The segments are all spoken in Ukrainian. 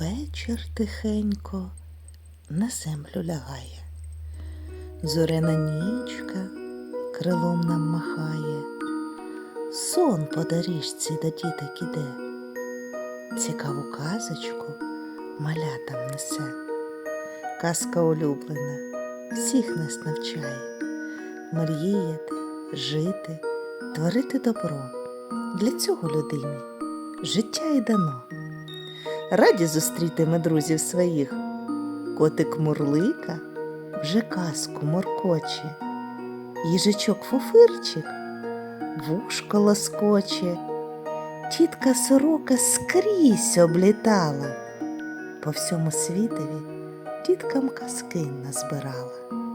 Вечір тихенько на землю лягає. Зоряна нічка крилом нам махає. Сон по доріжці до діток іде. Цікаву казочку малятам несе. Казка улюблена, всіх нас навчає. Мріяти, жити, творити добро. Для цього людині життя й дано. Раді зустріти ми друзів своїх. Котик Мурлика вже казку моркоче, їжачок фуфирчик вушко лоскоче, тітка сорока скрізь облітала, по всьому світові діткам казки назбирала.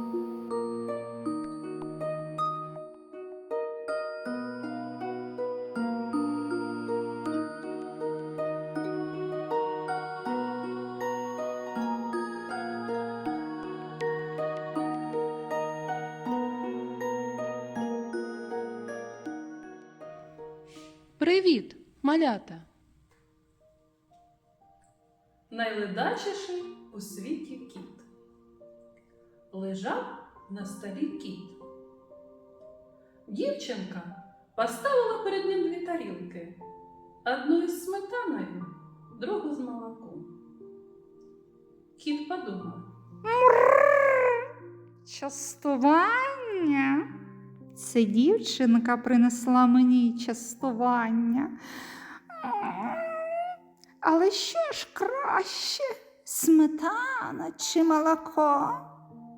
Привіт, малята! Найледачіший у світі кіт. Лежав на столі кіт. Дівчинка поставила перед ним дві тарілки. Одну із сметаною, другу з молоком. Кіт подумав, Частування? Це дівчинка принесла мені частування. Але що ж краще? Сметана чи молоко?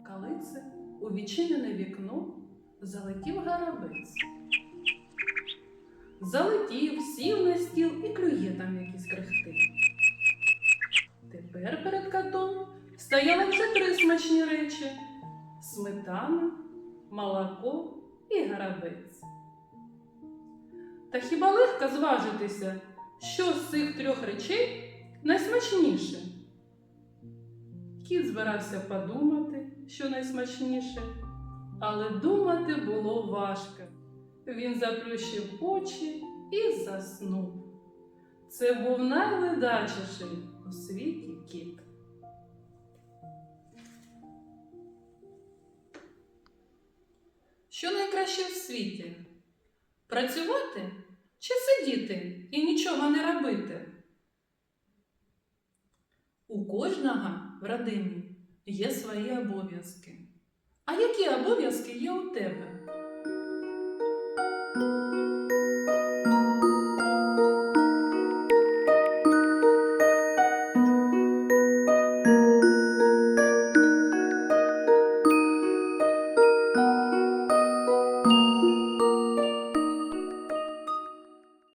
коли це у відчинене вікно залетів гарабець. Залетів, сів на стіл і клює там якісь крихти. Тепер перед котом стояли вже три смачні речі: сметана, молоко і гарабець. Та хіба легко зважитися, що з цих трьох речей найсмачніше? Кіт збирався подумати, що найсмачніше, але думати було важко. Він заплющив очі і заснув. Це був найледачіший у світі кіт. Що найкраще в світі? Працювати чи сидіти і нічого не робити? У кожного в родині є свої обов'язки. А які обов'язки є у тебе?